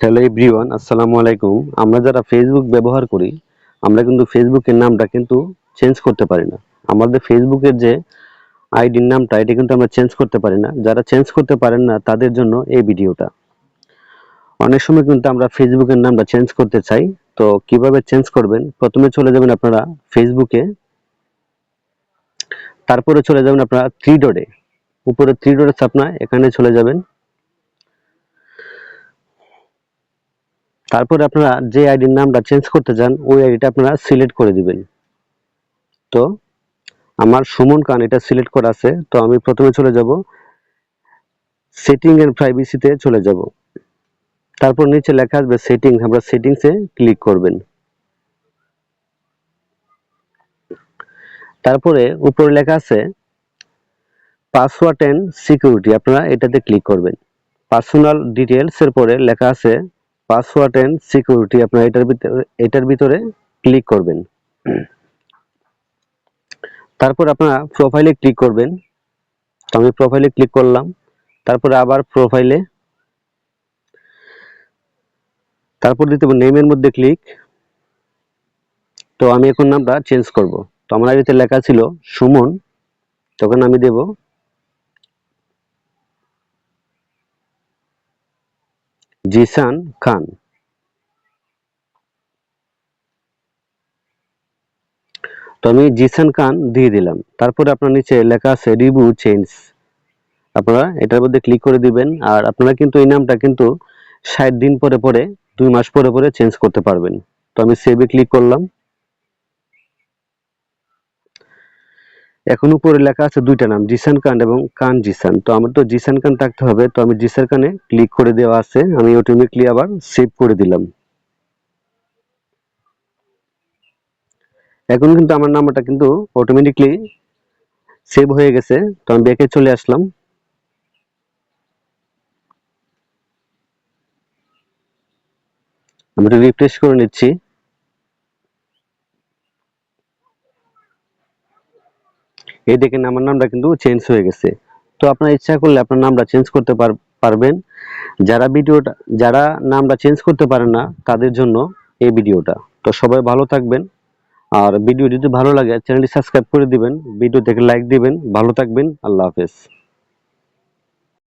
Hello everyone আসসালামু আলাইকুম। আমরা যারা ফেসবুক ব্যবহার করি, আমরা কিন্তু ফেসবুকের নামটা কিন্তু চেঞ্জ করতে পারি না। আমাদের ফেসবুকের যে আইডির নামটা, এটা কিন্তু আমরা চেঞ্জ করতে পারি না। যারা চেঞ্জ করতে পারেন না, তাদের জন্য এই ভিডিওটা। অনেক সময় কিন্তু আমরা ফেসবুকের নামটা চেঞ্জ করতে চাই। তো কীভাবে চেঞ্জ করবেন? প্রথমে চলে যাবেন আপনারা ফেসবুকে তারপরে চলে যাবেন আপনারা থ্রি ডটে উপরে থ্রি ডটে আপনার, এখানে চলে যাবেন। তারপরে আপনারা যে আইডির নামটা চেঞ্জ করতে চান, ওই আইডিটা আপনারা সিলেক্ট করে দিবেন। তো, আমার সুমন খান এটা সিলেক্ট করা আছে, তো আমি প্রথমে চলে যাব। সেটিং এন্ড প্রাইভেসিতে চলে যাব। তারপর নিচে লেখা আসবে সেটিং আমরা সেটিংসে ক্লিক করবেন। তারপরে উপরে লেখা আছে পাসওয়ার্ড এন্ড সিকিউরিটি আপনারা এটাতে ক্লিক করবেন। পার্সোনাল ডিটেলস এর পরে লেখা আছে পাসওয়ার্ড এন্ড সিকিউরিটি আপনারা এটার ভিতরে এটার ভিতরে ক্লিক করবেন। তারপর আপনারা প্রোফাইলে ক্লিক করবেন। তো আমি প্রোফাইলে ক্লিক করলাম। তারপরে আবার প্রোফাইলে তারপর দিতে নেমের মধ্যে ক্লিক তো আমি এখন নামটা চেঞ্জ করব। তো আমার আইডিতে লেখা ছিল সুমন। তখন আমি দেব জিসান খান। তো আমি জিসান খান দিয়ে দিলাম। তারপরে আপনার নিচে লেখা আছে রিভিউ চেঞ্জ আপনারা এটার মধ্যে ক্লিক করে দিবেন আর আপনারা কিন্তু এই নামটা কিন্তু ষাট দিন পরে পরে, দুই মাস পরে পরে চেঞ্জ করতে পারবেন। তো আমি সেভে ক্লিক করলাম। এখন উপরে লেখা আছে দুইটা নাম, জিসান খান এবং খান জিসান। তো আমার তো জিসান খান থাকতে হবে, তো আমি জিসান খানে ক্লিক করে দেওয়া আছে, আমি অটোমেটিকলি আবার সেভ করে দিলাম। এখন কিন্তু আমার নাম্বারটা কিন্তু অটোমেটিকলি সেভ হয়ে গেছে, তো আমি ব্যাকে চলে আসলাম। আমি একটু রিফ্রেশ করে নিচ্ছি। এই দেখেন আমার নামটা কিন্তু চেঞ্জ হয়ে গেছে। তো আপনার ইচ্ছা করলে আপনার নামটা চেঞ্জ করতে পার- পারবেন। যারা ভিডিওটা, যারা নামটা চেঞ্জ করতে পারে না, তাদের জন্য এই ভিডিওটা। তো সবাই ভালো থাকবেন। আর ভিডিও যদি ভালো লাগে চ্যানেলটি সাবস্ক্রাইব করে দিবেন। ভিডিও দেখে লাইক দিবেন। ভালো থাকবেন। আল্লাহ হাফেজ।